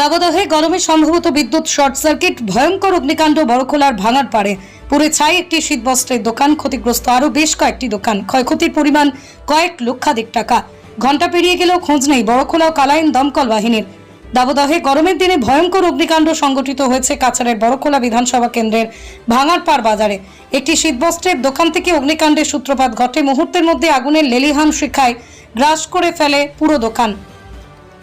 দাবদাহে গরমে সম্ভবত বিদ্যুৎ শর্ট সার্কিট, ভয়ঙ্কর অগ্নিকাণ্ড বড়খোলার ভাঙার পারে পুরে ছাই একটি শীতবস্ত্রের দোকান, ক্ষতিগ্রস্ত আরও বেশ কয়েকটি দোকান। ক্ষয়ক্ষতির পরিমাণ কয়েক লক্ষাধিক টাকা। ঘণ্টা পেরিয়ে গেলেও খোঁজ নেই বড়খোলা ও কালাইন দমকল বাহিনীর। দাবদাহে গরমের দিনে ভয়ঙ্কর অগ্নিকাণ্ড সংঘটিত হয়েছে কাছাড়ের বড়খোলা বিধানসভা কেন্দ্রের ভাঙারপাড় বাজারে। একটি শীতবস্ত্রের দোকান থেকে অগ্নিকাণ্ডের সূত্রপাত ঘটে। মুহূর্তের মধ্যে আগুনের লেলিহান শিখায় গ্রাস করে ফেলে পুরো দোকান।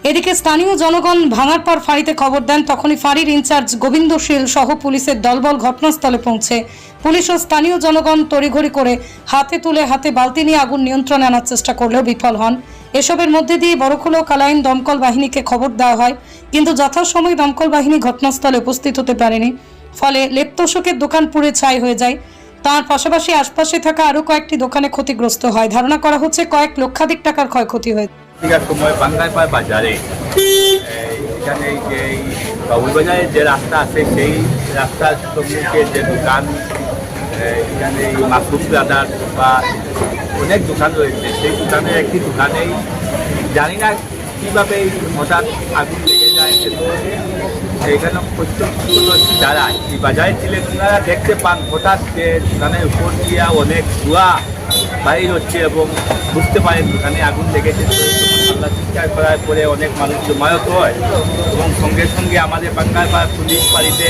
এদিকে স্থানীয় জনগণ ভাঙার পর ফাঁড়িতে খবর দেন, তখনই ফাঁড়ির ইনচার্জ গোবিন্দ শীল সহ পুলিশের দলবল ঘটনাস্থলে পৌঁছে। পুলিশ ও স্থানীয় জনগণ তড়িঘড়ি করে হাতে তুলে হাতে বালতি নিয়ে আগুন নিয়ন্ত্রণে আনার চেষ্টা করলেও বিফল হন। এসবের মধ্যে দিয়ে বড়খোলো কালাইন দমকল বাহিনীকে খবর দেওয়া হয়, কিন্তু যথাসময়ে দমকল বাহিনী ঘটনাস্থলে উপস্থিত হতে পারেনি। ফলে লেপ্তশোকের দোকান পুড়ে ছাই হয়ে যায়। তার পাশাপাশি আশপাশে থাকা আরও কয়েকটি দোকানে ক্ষতিগ্রস্ত হয়। ধারণা করা হচ্ছে কয়েক লক্ষাধিক টাকার ক্ষয়ক্ষতি হয়েছে। টিকার সময় বাংলায় বাজারে এখানে যে এই বাবুল বাজারে যে রাস্তা আছে সেই রাস্তার সম্মুখে যে দোকান এখানে মাসুদ ব্রাদার বা অনেক দোকান রয়েছে সেই দোকানের একটি দোকানেই জানি না কীভাবে হঠাৎ আগুন লেগে যায় কিন্তু এখানে প্রত্যক্ষ যারা এই বাজারে ছিলেন ওনারা দেখতে পান হঠাৎ যে দোকানের উপর দিয়ে অনেক ধোঁয়া বাইর হচ্ছে এবং বুঝতে পারেন দোকানে আগুন লেগেছে আল্লাহ চিৎকার করার পরে অনেক মানুষ জমায়েত হয় এবং সঙ্গে সঙ্গে আমাদের বাঙ্গালপাড় পুলিশ বাড়িতে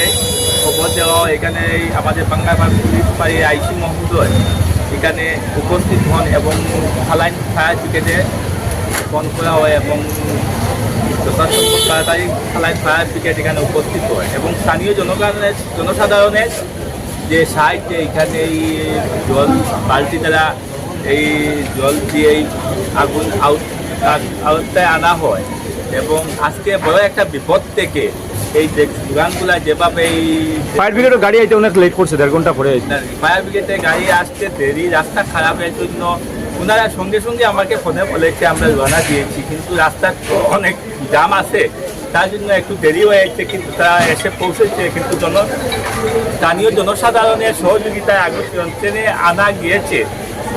খবর দেওয়া। এখানে আমাদের বাঙ্গালপাড় পুলিশ বাড়ির আইসি মহোদয় এখানে উপস্থিত হন এবং ফালাইন ফায়ার ব্রিগেডে ফোন করা হয় এবং যথাসম্ভব তাড়াতাড়ি ফালাইন ফায়ার ব্রিগেড এখানে উপস্থিত হয় এবং স্থানীয় জনগণের জনসাধারণের যে সাহায্যে এখানে এই জল বালতি দ্বারা এই জল দিয়ে এই আগুন আউট আউটটায় আনা হয় এবং আজকে বড় একটা বিপদ থেকে এই যে দোকানগুলা যেভাবে এই ফায়ার ব্রিগেডের গাড়ি আইতে অনেক লেট করছে দেড় ঘণ্টা পরে। ফায়ার ব্রিগেডে গাড়ি আসতে দেরি রাস্তা খারাপের জন্য ওনারা সঙ্গে সঙ্গে আমাকে ফোনে বলেছে আমরা রওনা দিয়েছি কিন্তু রাস্তা অনেক জাম আছে তার জন্য একটু দেরি হয়েছে কিন্তু তারা এসে পৌঁছেছে, কিন্তু জন স্থানীয় জনসাধারণের সহযোগিতায় আগুন ট্রেনে আনা গিয়েছে।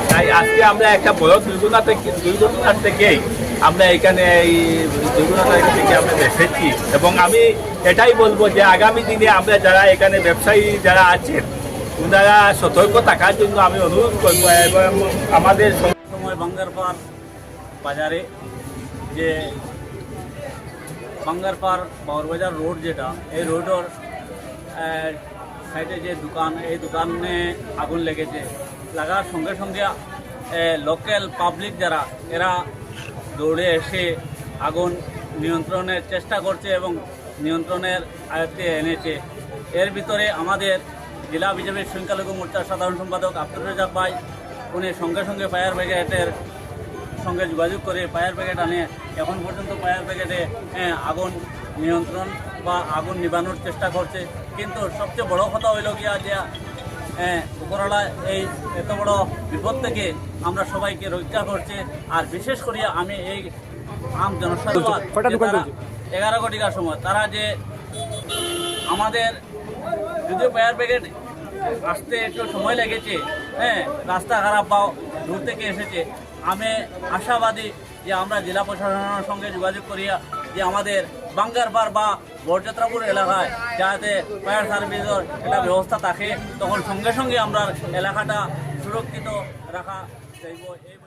তাই আজকে আমরা একটা বড় দুর্ঘটনা থেকে দুর্ঘটনার থেকেই আমরা এখানে এই দুর্ঘটনা থেকে আমরা এসেছি এবং আমি এটাই বলব যে আগামী দিনে আমরা যারা এখানে ব্যবসায়ী যারা আছেন, ওনারা সতর্ক থাকার জন্য আমি অনুরোধ করব এবং আমাদের সম- সময় বাঙ্গারপাড় বাজারে যে বাঙ্গারপাড় বাউরবাজার রোড যেটা, এই রোডের সাইডে যে দোকান, এই দোকানে আগুন লেগেছে। লাগার সঙ্গে সঙ্গে লোকাল পাবলিক যারা, এরা দৌড়ে এসে আগুন নিয়ন্ত্রণের চেষ্টা করছে এবং নিয়ন্ত্রণের আয়ত্তে এনেছে। এর ভিতরে আমাদের জেলা বিজেপির সংখ্যালঘু মোর্চার সাধারণ সম্পাদক আব্দুর রেজাক ভাই, উনি সঙ্গে সঙ্গে ফায়ার ব্রিগেডের সঙ্গে যোগাযোগ করে ফায়ার ব্রিগেড আনে। এখন পর্যন্ত ফায়ার ব্রিগেডে আগুন নিয়ন্ত্রণ বা আগুন নিবানোর চেষ্টা করছে। কিন্তু সবচেয়ে বড় কথা হইল গিয়া যে উপরওয়ালা এই এত বড় বিপদ থেকে আমরা সবাইকে রক্ষা করছে। আর বিশেষ করে আমি এই আম জনসাধারণ? এগারো কোটিকার সময় তারা যে আমাদের যদিও ফায়ার ব্রিগেড আসতে একটু সময় লেগেছে হ্যাঁ রাস্তা খারাপ বা দূর থেকে এসেছে আমি আশাবাদী যে আমরা জেলা প্রশাসনের সঙ্গে যোগাযোগ করিয়া যে আমাদের বাঙ্গারপাড় বা বরযাত্রাপুর এলাকায় যাতে ফায়ার সার্ভিসের একটা ব্যবস্থা থাকে, তখন সঙ্গে সঙ্গে আমরা এলাকাটা সুরক্ষিত রাখা চাইব এই